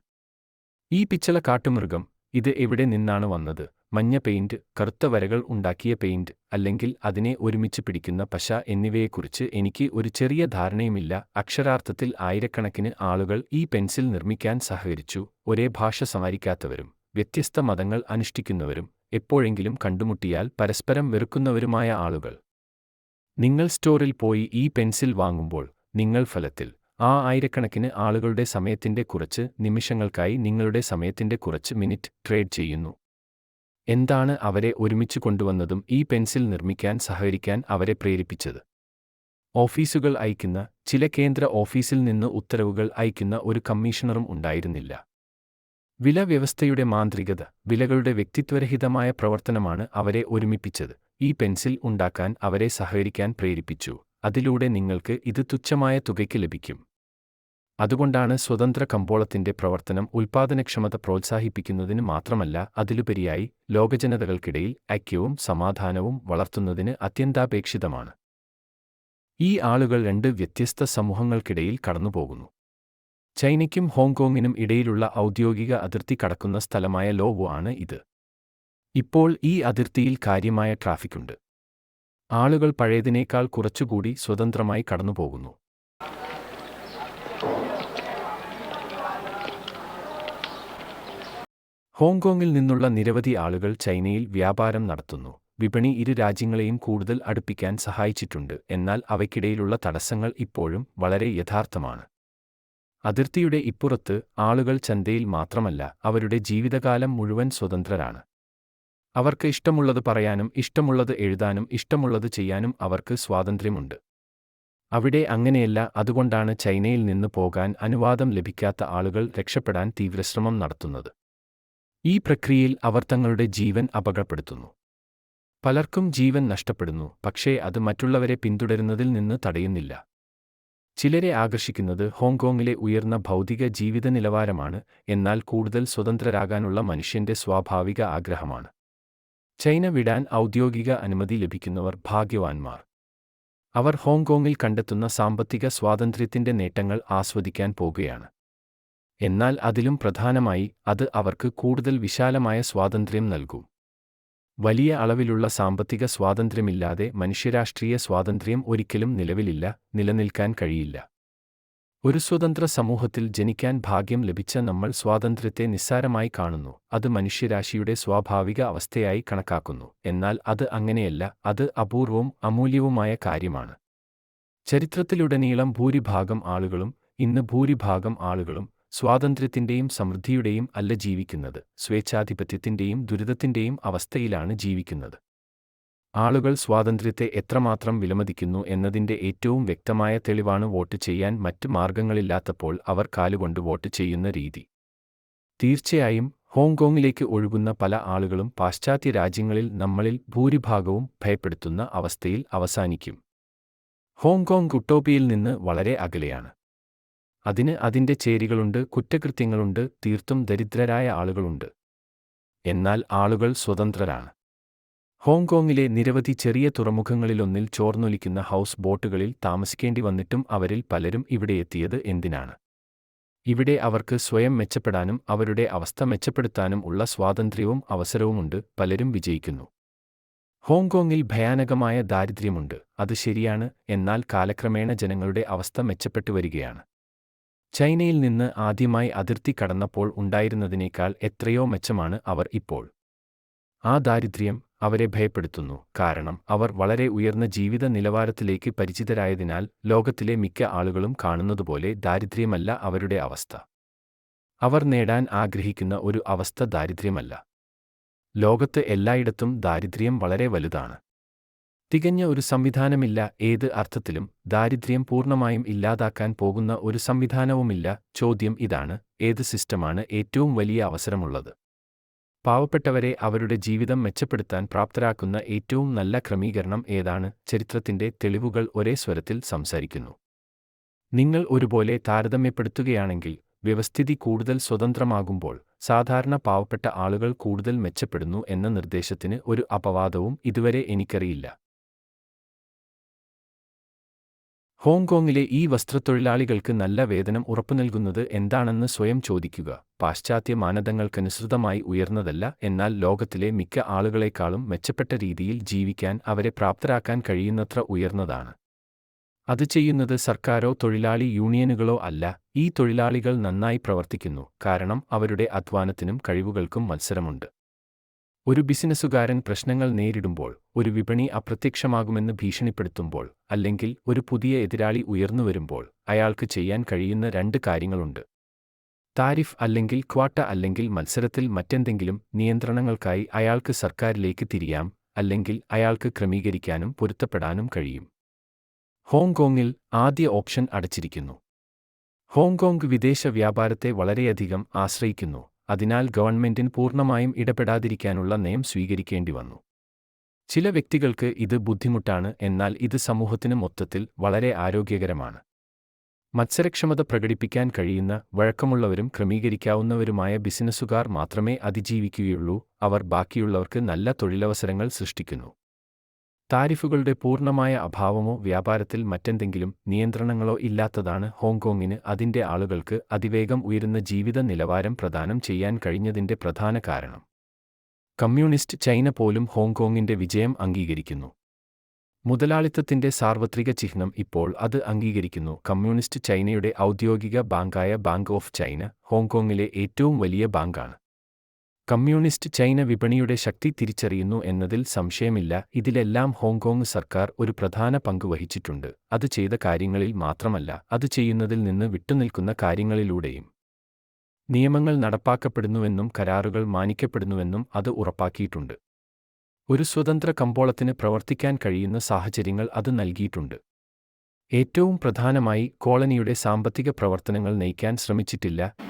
S2: ഈ പിച്ചള കാട്ടുമൃഗം ഇത് എവിടെ നിന്നാണ് വന്നത്? മഞ്ഞ പെയിന്റ് കറുത്ത വരകൾ ഉണ്ടാക്കിയ പെയിന്റ് അല്ലെങ്കിൽ അതിനെ ഒരുമിച്ച് പിടിക്കുന്ന പശ എന്നിവയെക്കുറിച്ച് എനിക്ക് ഒരു ചെറിയ ധാരണയുമില്ല. അക്ഷരാർത്ഥത്തിൽ ആയിരക്കണക്കിന് ആളുകൾ ഈ പെൻസിൽ നിർമ്മിക്കാൻ സഹകരിച്ചു. ഒരേ ഭാഷ സംസാരിക്കാത്തവരും വ്യത്യസ്ത മതങ്ങൾ അനുഷ്ഠിക്കുന്നവരും എപ്പോഴെങ്കിലും കണ്ടുമുട്ടിയാൽ പരസ്പരം വെറുക്കുന്നവരുമായ ആളുകൾ. നിങ്ങൾ സ്റ്റോറിൽ പോയി ഈ പെൻസിൽ വാങ്ങുമ്പോൾ നിങ്ങൾ ഫലത്തിൽ ആ ആയിരക്കണക്കിന് ആളുകളുടെ സമയത്തിന്റെ കുറച്ച് നിമിഷങ്ങൾക്കായി നിങ്ങളുടെ സമയത്തിന്റെ കുറച്ച് മിനിറ്റ് ട്രേഡ് ചെയ്യുന്നു. എന്താണ് അവരെ ഒരുമിച്ച് കൊണ്ടുവന്നതും ഈ പെൻസിൽ നിർമ്മിക്കാൻ സഹകരിക്കാൻ അവരെ പ്രേരിപ്പിച്ചത്? ഓഫീസുകൾ അയക്കുന്ന ചില കേന്ദ്ര ഓഫീസിൽ നിന്ന് ഉത്തരവുകൾ അയക്കുന്ന ഒരു കമ്മീഷണറും ഉണ്ടായിരുന്നില്ല. വില വ്യവസ്ഥയുടെ മാന്ത്രികത വിലകളുടെ വ്യക്തിത്വരഹിതമായ പ്രവർത്തനമാണ് അവരെ ഒരുമിപ്പിച്ചത്. ഈ പെൻസിൽ ഉണ്ടാക്കാൻ അവരെ സഹകരിക്കാൻ പ്രേരിപ്പിച്ചു. അതിലൂടെ നിങ്ങൾക്ക് ഇത് തുച്ഛമായ തുകയ്ക്ക് ലഭിക്കും. അതുകൊണ്ടാണ് സ്വതന്ത്ര കമ്പോളത്തിന്റെ പ്രവർത്തനം ഉൽപാദനക്ഷമത പ്രോത്സാഹിപ്പിക്കുന്നതിന് മാത്രമല്ല അതിലുപരിയായി ലോകജനതകൾക്കിടയിൽ ഐക്യവും സമാധാനവും വളർത്തുന്നതിന് അത്യന്താപേക്ഷിതമാണ്. ഈ ആളുകൾ രണ്ട് വ്യത്യസ്ത സമൂഹങ്ങൾക്കിടയിൽ കടന്നുപോകുന്നു. ചൈനയ്ക്കും ഹോങ്കോങ്ങിനും ഇടയിലുള്ള ഔദ്യോഗിക അതിർത്തി കടക്കുന്ന സ്ഥലമായ ലോവോ ആണ് ഇത്. ഇപ്പോൾ ഈ അതിർത്തിയിൽ കാര്യമായ ട്രാഫിക്കുണ്ട്. ആളുകൾ പഴയതിനേക്കാൾ കുറച്ചുകൂടി സ്വതന്ത്രമായി കടന്നുപോകുന്നു. ഹോങ്കോങ്ങിൽ നിന്നുള്ള നിരവധി ആളുകൾ ചൈനയിൽ വ്യാപാരം നടത്തുന്നു. വിപണി ഇരു രാജ്യങ്ങളെയും കൂടുതൽ അടുപ്പിക്കാൻ സഹായിച്ചിട്ടുണ്ട്. എന്നാൽ അവയ്ക്കിടയിലുള്ള തടസ്സങ്ങൾ ഇപ്പോഴും വളരെ യഥാർത്ഥമാണ്. അതിർത്തിയുടെ ഇപ്പുറത്ത് ആളുകൾ ചന്തയിൽ മാത്രമല്ല അവരുടെ ജീവിതകാലം മുഴുവൻ സ്വതന്ത്രരാണ്. അവർക്ക് ഇഷ്ടമുള്ളത് പറയാനും ഇഷ്ടമുള്ളത് എഴുതാനും ഇഷ്ടമുള്ളത് ചെയ്യാനും അവർക്ക് സ്വാതന്ത്ര്യമുണ്ട്. അവിടെ അങ്ങനെയല്ല അതുകൊണ്ടാണ് ചൈനയിൽ നിന്ന് പോകാൻ അനുവാദം ലഭിക്കാത്ത ആളുകൾ രക്ഷപ്പെടാൻ തീവ്രശ്രമം നടത്തുന്നത്. ഈ പ്രക്രിയയിൽ അവർ തങ്ങളുടെ ജീവൻ അപകടപ്പെടുത്തുന്നു. പലർക്കും ജീവൻ നഷ്ടപ്പെടുന്നു പക്ഷേ അത് മറ്റുള്ളവരെ പിന്തുടരുന്നതിൽ നിന്ന് തടയുന്നില്ല. ചിലരെ ആകർഷിക്കുന്നത് ഹോങ്കോങ്ങിലെ ഉയർന്ന ഭൗതിക ജീവിത നിലവാരമാണ് എന്നാൽ കൂടുതൽ സ്വതന്ത്രരാകാനുള്ള മനുഷ്യന്റെ സ്വാഭാവിക ആഗ്രഹമാണ്. ചൈന വിടാൻ ഔദ്യോഗിക അനുമതി ലഭിക്കുന്നവർ ഭാഗ്യവാന്മാർ. അവർ ഹോങ്കോങ്ങിൽ കണ്ടെത്തുന്ന സാമ്പത്തിക സ്വാതന്ത്ര്യത്തിന്റെ നേട്ടങ്ങൾ ആസ്വദിക്കാൻ പോകുകയാണ്. എന്നാൽ അതിലും പ്രധാനമായി അത് അവർക്ക് കൂടുതൽ വിശാലമായ സ്വാതന്ത്ര്യം നൽകും. വലിയ അളവിലുള്ള സാമ്പത്തിക സ്വാതന്ത്ര്യമില്ലാതെ മനുഷ്യരാഷ്ട്രീയ സ്വാതന്ത്ര്യം ഒരിക്കലും നിലവിലില്ല നിലനിൽക്കാൻ കഴിയില്ല. ഒരു സ്വതന്ത്ര സമൂഹത്തിൽ ജനിക്കാൻ ഭാഗ്യം ലഭിച്ച നമ്മൾ സ്വാതന്ത്ര്യത്തെ നിസ്സാരമായി കാണുന്നു അത് മനുഷ്യരാശിയുടെ സ്വാഭാവിക അവസ്ഥയായി കണക്കാക്കുന്നു എന്നാൽ അത് അങ്ങനെയല്ല അത് അപൂർവവും അമൂല്യവുമായ കാര്യമാണ്. ചരിത്രത്തിലുടനീളം ഭൂരിഭാഗം ആളുകളും ഇന്ന് ഭൂരിഭാഗം ആളുകളും സ്വാതന്ത്ര്യത്തിന്റെയും സമൃദ്ധിയുടെയും അല്ല ജീവിക്കുന്നത് സ്വേച്ഛാധിപത്യത്തിന്റെയും ദുരിതത്തിന്റെയും അവസ്ഥയിലാണ് ജീവിക്കുന്നത്. ആളുകൾ സ്വാതന്ത്ര്യത്തെ എത്രമാത്രം വിലമതിക്കുന്നു എന്നതിന്റെ ഏറ്റവും വ്യക്തമായ തെളിവാണ് വോട്ട് ചെയ്യാൻ മറ്റ് മാർഗങ്ങളില്ലാത്തപ്പോൾ അവർ കാലുകൊണ്ട് വോട്ട് ചെയ്യുന്ന രീതി. തീർച്ചയായും ഹോങ്കോങ്ങിലേക്ക് ഒഴുകുന്ന പല ആളുകളും പാശ്ചാത്യ രാജ്യങ്ങളിൽ നമ്മളിൽ ഭൂരിഭാഗവും ഭയപ്പെടുത്തുന്ന അവസ്ഥയിൽ അവസാനിക്കും. ഹോങ്കോങ് ഉട്ടോപ്പിയിൽ നിന്ന് വളരെ അകലെയാണ്. അതിന് അതിന്റെ ചേരികളുണ്ട് കുറ്റകൃത്യങ്ങളുണ്ട് തീർത്തും ദരിദ്രരായ ആളുകളുണ്ട്. എന്നാൽ ആളുകൾ സ്വതന്ത്രരാണ്. ഹോങ്കോങ്ങിലെ നിരവധി ചെറിയ തുറമുഖങ്ങളിലൊന്നിൽ ചോർന്നൊലിക്കുന്ന ഹൗസ് ബോട്ടുകളിൽ താമസിക്കേണ്ടി വന്നിട്ടും അവരിൽ പലരും ഇവിടെ എത്തിയത് എന്തിനാണ്? ഇവിടെ അവർക്ക് സ്വയം മെച്ചപ്പെടാനും അവരുടെ അവസ്ഥ മെച്ചപ്പെടുത്താനും ഉള്ള സ്വാതന്ത്ര്യവും അവസരവുമുണ്ട് പലരും വിജയിക്കുന്നു. ഹോങ്കോങ്ങിൽ ഭയാനകമായ ദാരിദ്ര്യമുണ്ട് അത് ശരിയാണ് എന്നാൽ കാലക്രമേണ ജനങ്ങളുടെ അവസ്ഥ മെച്ചപ്പെട്ടു വരികയാണ് ചൈനയിൽ നിന്ന് ആദ്യമായി അതിർത്തി കടന്നപ്പോൾ ഉണ്ടായിരുന്നതിനേക്കാൾ എത്രയോ മെച്ചമാണ് അവർ ഇപ്പോൾ. ആ ദാരിദ്ര്യം അവരെ ഭയപ്പെടുത്തുന്നു കാരണം അവർ വളരെ ഉയർന്ന ജീവിത നിലവാരത്തിലേക്ക് പരിചിതരായതിനാൽ ലോകത്തിലെ മിക്ക ആളുകളും കാണുന്നതുപോലെ ദാരിദ്ര്യമല്ല അവരുടെ അവസ്ഥ. അവർ നേടാൻ ആഗ്രഹിക്കുന്ന ഒരു അവസ്ഥ ദാരിദ്ര്യമല്ല. ലോകത്ത് എല്ലായിടത്തും ദാരിദ്ര്യം വളരെ വലുതാണ്. തികഞ്ഞ ഒരു സംവിധാനമില്ല ഏത് അർത്ഥത്തിലും ദാരിദ്ര്യം പൂർണമായും ഇല്ലാതാക്കാൻ പോകുന്ന ഒരു സംവിധാനവുമില്ല ചോദ്യം ഇതാണ് ഏത് സിസ്റ്റമാണ് ഏറ്റവും വലിയ അവസരമുള്ളത്. പാവപ്പെട്ടവരെ അവരുടെ ജീവിതം മെച്ചപ്പെടുത്താൻ പ്രാപ്തരാക്കുന്ന ഏറ്റവും നല്ല ക്രമീകരണം ഏതാണ് ചരിത്രത്തിന്റെ തെളിവുകൾ ഒരേ സ്വരത്തിൽ സംസാരിക്കുന്നു. നിങ്ങൾ ഒരുപോലെ താരതമ്യപ്പെടുത്തുകയാണെങ്കിൽ വ്യവസ്ഥിതി കൂടുതൽ സ്വതന്ത്രമാകുമ്പോൾ സാധാരണ പാവപ്പെട്ട ആളുകൾ കൂടുതൽ മെച്ചപ്പെടുന്നു എന്ന നിർദ്ദേശത്തിന് ഒരു അപവാദവും ഇതുവരെ എനിക്കറിയില്ല. ഹോങ്കോങ്ങിലെ ഈ വസ്ത്രത്തൊഴിലാളികൾക്ക് നല്ല വേതനം ഉറപ്പുനൽകുന്നത് എന്താണെന്ന് സ്വയം ചോദിക്കുക. പാശ്ചാത്യ മാനദണ്ഡങ്ങൾക്കനുസൃതമായി ഉയർന്നതല്ല എന്നാൽ ലോകത്തിലെ മിക്ക ആളുകളെക്കാളും മെച്ചപ്പെട്ട രീതിയിൽ ജീവിക്കാൻ അവരെ പ്രാപ്തരാക്കാൻ കഴിയുന്നത്ര ഉയർന്നതാണ്. അത് ചെയ്യുന്നത് സർക്കാരോ തൊഴിലാളി യൂണിയനുകളോ അല്ല ഈ തൊഴിലാളികൾ നന്നായി പ്രവർത്തിക്കുന്നു കാരണം അവരുടെ അധ്വാനത്തിനും കഴിവുകൾക്കും മത്സരമുണ്ട്. ഒരു ബിസിനസ്സുകാരൻ പ്രശ്നങ്ങൾ നേരിടുമ്പോൾ ഒരു വിപണി അപ്രത്യക്ഷമാകുമെന്ന് ഭീഷണിപ്പെടുത്തുമ്പോൾ അല്ലെങ്കിൽ ഒരു പുതിയ എതിരാളി ഉയർന്നുവരുമ്പോൾ അയാൾക്ക് ചെയ്യാൻ കഴിയുന്ന രണ്ട് കാര്യങ്ങളുണ്ട്. താരിഫ് അല്ലെങ്കിൽ ക്വാട്ട അല്ലെങ്കിൽ മത്സരത്തിൽ മറ്റെന്തെങ്കിലും നിയന്ത്രണങ്ങൾക്കായി അയാൾക്ക് സർക്കാരിലേക്ക് തിരിയാം അല്ലെങ്കിൽ അയാൾക്ക് ക്രമീകരിക്കാനും പൊരുത്തപ്പെടാനും കഴിയും. ഹോങ്കോങ്ങിൽ ആദ്യ ഓപ്ഷൻ അടച്ചിരിക്കുന്നു. ഹോങ്കോങ് വിദേശ വ്യാപാരത്തെ വളരെയധികം ആശ്രയിക്കുന്നു. അതിനാൽ ഗവൺമെന്റിന് പൂർണമായും ഇടപെടാതിരിക്കാനുള്ള നയം സ്വീകരിക്കേണ്ടി വന്നു. ചില വ്യക്തികൾക്ക് ഇത് ബുദ്ധിമുട്ടാണ് എന്നാൽ ഇത് സമൂഹത്തിന് മൊത്തത്തിൽ വളരെ ആരോഗ്യകരമാണ്. മത്സരക്ഷമത പ്രകടിപ്പിക്കാൻ കഴിയുന്ന വഴക്കമുള്ളവരും ക്രമീകരിക്കാവുന്നവരുമായ ബിസിനസ്സുകാർ മാത്രമേ അതിജീവിക്കുകയുള്ളൂ അവർ ബാക്കിയുള്ളവർക്ക് നല്ല തൊഴിലവസരങ്ങൾ സൃഷ്ടിക്കുന്നു. താരിഫുകളുടെ പൂർണമായ അഭാവമോ വ്യാപാരത്തിൽ മറ്റെന്തെങ്കിലും നിയന്ത്രണങ്ങളോ ഇല്ലാത്തതാണ് ഹോങ്കോങ്ങിന് അതിന്റെ ആളുകൾക്ക് അതിവേഗം ഉയരുന്ന ജീവിത നിലവാരം പ്രദാനം ചെയ്യാൻ കഴിഞ്ഞതിന്റെ പ്രധാന കാരണം. കമ്മ്യൂണിസ്റ്റ് ചൈന പോലും ഹോങ്കോങ്ങിന്റെ വിജയം അംഗീകരിക്കുന്നു. മുതലാളിത്തത്തിന്റെ സാർവത്രിക ചിഹ്നം ഇപ്പോൾ അത് അംഗീകരിക്കുന്നു. കമ്മ്യൂണിസ്റ്റ് ചൈനയുടെ ഔദ്യോഗിക ബാങ്കായ ബാങ്ക് ഓഫ് ചൈന ഹോങ്കോങ്ങിലെ ഏറ്റവും വലിയ ബാങ്കാണ്. കമ്മ്യൂണിസ്റ്റ് ചൈന വിപണിയുടെ ശക്തി തിരിച്ചറിയുന്നു എന്നതിൽ സംശയമില്ല. ഇതിലെല്ലാം ഹോങ്കോങ് സർക്കാർ ഒരു പ്രധാന പങ്ക് വഹിച്ചിട്ടുണ്ട്. അത് ചെയ്ത കാര്യങ്ങളിൽ മാത്രമല്ല അത് ചെയ്യുന്നതിൽ നിന്ന് വിട്ടുനിൽക്കുന്ന കാര്യങ്ങളിലൂടെയും. നിയമങ്ങൾ നടപ്പാക്കപ്പെടുന്നുവെന്നും കരാറുകൾ മാനിക്കപ്പെടുന്നുവെന്നും അത് ഉറപ്പാക്കിയിട്ടുണ്ട്. ഒരു സ്വതന്ത്ര കമ്പോളത്തിന് പ്രവർത്തിക്കാൻ കഴിയുന്ന സാഹചര്യങ്ങൾ അത് നൽകിയിട്ടുണ്ട്. ഏറ്റവും പ്രധാനമായി കോളനിയുടെ സാമ്പത്തിക പ്രവർത്തനങ്ങൾ നയിക്കാൻ ശ്രമിച്ചിട്ടില്ല.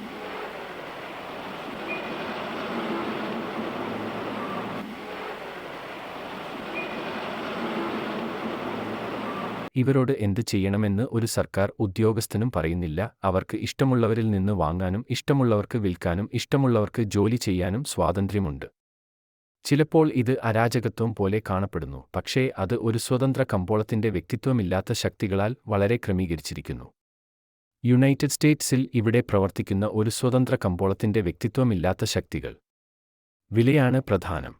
S2: ഇവരോട് എന്ത് ചെയ്യണമെന്ന് ഒരു സർക്കാർ ഉദ്യോഗസ്ഥനും പറയുന്നില്ല. അവർക്ക് ഇഷ്ടമുള്ളവരിൽ നിന്ന് വാങ്ങാനും ഇഷ്ടമുള്ളവർക്ക് വിൽക്കാനും ഇഷ്ടമുള്ളവർക്ക് ജോലി ചെയ്യാനും സ്വാതന്ത്ര്യമുണ്ട്. ചിലപ്പോൾ ഇത് അരാജകത്വം പോലെ കാണപ്പെടുന്നു പക്ഷേ അത് ഒരു സ്വതന്ത്ര കമ്പോളത്തിന്റെ വ്യക്തിത്വമില്ലാത്ത ശക്തികളാൽ വളരെ ക്രമീകരിച്ചിരിക്കുന്നു. യുണൈറ്റഡ് സ്റ്റേറ്റ്സിൽ ഇവിടെ പ്രവർത്തിക്കുന്ന ഒരു സ്വതന്ത്ര കമ്പോളത്തിന്റെ വ്യക്തിത്വമില്ലാത്ത ശക്തികൾ. വിലയാണ് പ്രധാനം.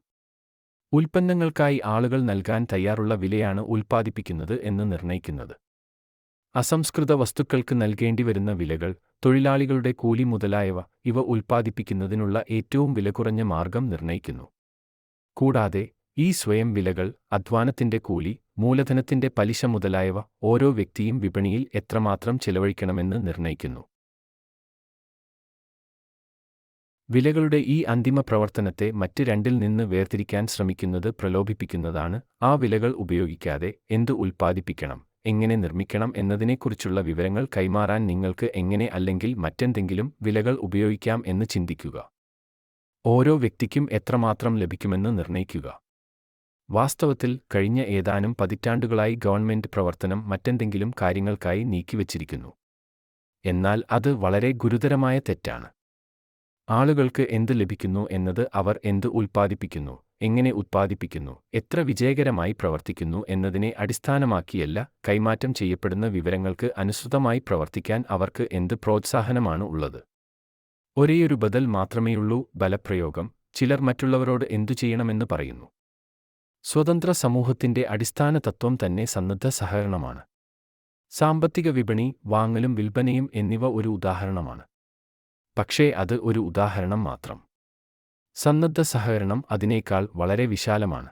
S2: ഉൽപ്പന്നങ്ങൾക്കായി ആളുകൾ നൽകാൻ തയ്യാറുള്ള വിലയാണ് ഉൽപ്പാദിപ്പിക്കുന്നത് എന്ന് നിർണയിക്കുന്നത്. അസംസ്കൃത വസ്തുക്കൾക്ക് നൽകേണ്ടിവരുന്ന വിലകൾ തൊഴിലാളികളുടെ കൂലി മുതലായവ ഇവ ഉൽപ്പാദിപ്പിക്കുന്നതിനുള്ള ഏറ്റവും വിലകുറഞ്ഞ മാർഗം നിർണയിക്കുന്നു. കൂടാതെ ഈ സ്വയം വിലകൾ അധ്വാനത്തിന്റെ കൂലി മൂലധനത്തിന്റെ പലിശ മുതലായവ ഓരോ വ്യക്തിയും വിപണിയിൽ എത്രമാത്രം ചെലവഴിക്കണമെന്ന് നിർണയിക്കുന്നു. വിലകളുടെ ഈ അന്തിമ പ്രവർത്തനത്തെ മറ്റ് രണ്ടിൽ നിന്ന് വേർതിരിക്കാൻ ശ്രമിക്കുന്നത് പ്രലോഭിപ്പിക്കുന്നതാണ് ആ വിലകൾ ഉപയോഗിക്കാതെ എന്ത് ഉൽപ്പാദിപ്പിക്കണം എങ്ങനെ നിർമ്മിക്കണം എന്നതിനെക്കുറിച്ചുള്ള വിവരങ്ങൾ കൈമാറാൻ നിങ്ങൾക്ക് എങ്ങനെ അല്ലെങ്കിൽ മറ്റെന്തെങ്കിലും വിലകൾ ഉപയോഗിക്കാം എന്ന് ചിന്തിക്കുക. ഓരോ വ്യക്തിക്കും എത്രമാത്രം ലഭിക്കുമെന്ന് നിർണയിക്കുക. വാസ്തവത്തിൽ കഴിഞ്ഞ ഏതാനും പതിറ്റാണ്ടുകളായി ഗവൺമെന്റ് പ്രവർത്തനം മറ്റെന്തെങ്കിലും കാര്യങ്ങൾക്കായി നീക്കിവച്ചിരിക്കുന്നു. എന്നാൽ അത് വളരെ ഗുരുതരമായ തെറ്റാണ്. ആളുകൾക്ക് എന്ത് ലഭിക്കുന്നു എന്നത് അവർ എന്ത് ഉൽപ്പാദിപ്പിക്കുന്നു എങ്ങനെ ഉത്പാദിപ്പിക്കുന്നു എത്ര വിജയകരമായി പ്രവർത്തിക്കുന്നു എന്നതിനെ അടിസ്ഥാനമാക്കിയല്ല കൈമാറ്റം ചെയ്യപ്പെടുന്ന വിവരങ്ങൾക്ക് അനുസൃതമായി പ്രവർത്തിക്കാൻ അവർക്ക് എന്ത് പ്രോത്സാഹനമാണ് ഉള്ളത്. ഒരേയൊരു ബദൽ മാത്രമേയുള്ളൂ ബലപ്രയോഗം ചിലർ മറ്റുള്ളവരോട് എന്തു ചെയ്യണമെന്ന് പറയുന്നു. സ്വതന്ത്ര സമൂഹത്തിന്റെ അടിസ്ഥാന തത്വം തന്നെ സന്നദ്ധ സഹകരണമാണ്. സാമ്പത്തിക വിപണി വാങ്ങലും വിൽപ്പനയും എന്നിവ ഒരു ഉദാഹരണമാണ്. പക്ഷേ അത് ഒരു ഉദാഹരണം മാത്രം. സന്നദ്ധ സഹകരണം അതിനേക്കാൾ വളരെ വിശാലമാണ്.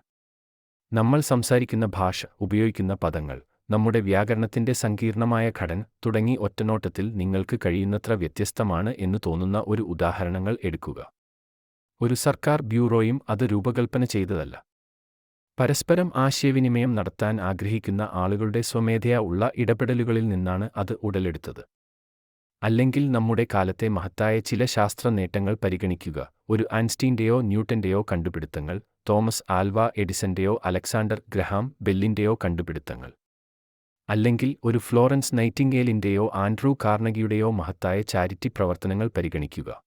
S2: നമ്മൾ സംസാരിക്കുന്ന ഭാഷ ഉപയോഗിക്കുന്ന പദങ്ങൾ നമ്മുടെ വ്യാകരണത്തിന്റെ സങ്കീർണമായ ഘടന തുടങ്ങി ഒറ്റനോട്ടത്തിൽ നിങ്ങൾക്ക് കഴിയുന്നത്ര വ്യത്യസ്തമാണ് എന്ന് തോന്നുന്ന ഒരു ഉദാഹരണങ്ങൾ എടുക്കുക. ഒരു സർക്കാർ ബ്യൂറോയും അത് രൂപകൽപ്പന ചെയ്തതല്ല. പരസ്പരം ആശയവിനിമയം നടത്താൻ ആഗ്രഹിക്കുന്ന ആളുകളുടെ സ്വമേധയാ ഉള്ള ഇടപെടലുകളിൽ നിന്നാണ് അത് ഉടലെടുത്തത്. അല്ലെങ്കിൽ നമ്മുടെ കാലത്തെ മഹത്തായ ചില ശാസ്ത്ര നേട്ടങ്ങൾ പരിഗണിക്കുക. ഒരു ഐൻസ്റ്റീന്റെയോ ന്യൂട്ടന്റെയോ കണ്ടുപിടുത്തങ്ങൾ തോമസ് ആൽവ എഡിസന്റെയോ അലക്സാണ്ടർ ഗ്രഹാം ബെല്ലിന്റെയോ കണ്ടുപിടുത്തങ്ങൾ. അല്ലെങ്കിൽ ഒരു ഫ്ലോറൻസ് നൈറ്റിംഗേലിന്റെയോ ആൻഡ്രൂ കാർണഗിയുടെയോ മഹത്തായ ചാരിറ്റി പ്രവർത്തനങ്ങൾ പരിഗണിക്കുക.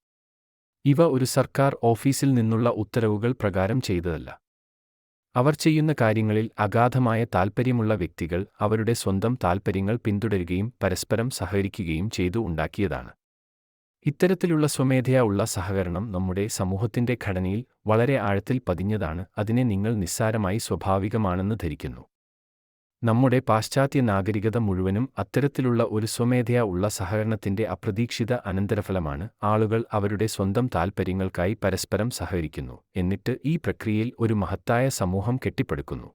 S2: ഇവ ഒരു സർക്കാർ ഓഫീസിൽ നിന്നുള്ള ഉത്തരവുകൾ പ്രകാരം ചെയ്തതല്ല. അവർ ചെയ്യുന്ന കാര്യങ്ങളിൽ അഗാധമായ താൽപ്പര്യമുള്ള വ്യക്തികൾ അവരുടെ സ്വന്തം താൽപ്പര്യങ്ങൾ പിന്തുടരുകയും പരസ്പരം സഹകരിക്കുകയും ചെയ്തു ഉണ്ടാക്കിയതാണ്. ഇത്തരത്തിലുള്ള സ്വമേധയാ ഉള്ള സഹകരണം നമ്മുടെ സമൂഹത്തിന്റെ ഘടനയിൽ വളരെ ആഴത്തിൽ പതിഞ്ഞതാണ് അതിനെ നിങ്ങൾ നിസ്സാരമായി സ്വാഭാവികമാണെന്ന് ധരിക്കുന്നു. നമ്മുടെ പാശ്ചാത്യ നാഗരികത മുഴുവനും അത്തരത്തിലുള്ള ഒരു സ്വമേധയാ ഉള്ള സഹകരണത്തിന്റെ അപ്രതീക്ഷിത അനന്തരഫലമാണ് ആളുകൾ അവരുടെ സ്വന്തം താൽപ്പര്യങ്ങൾക്കായി പരസ്പരം സഹകരിക്കുന്നു എന്നിട്ട് ഈ പ്രക്രിയയിൽ ഒരു മഹത്തായ സമൂഹം കെട്ടിപ്പടുക്കുന്നു.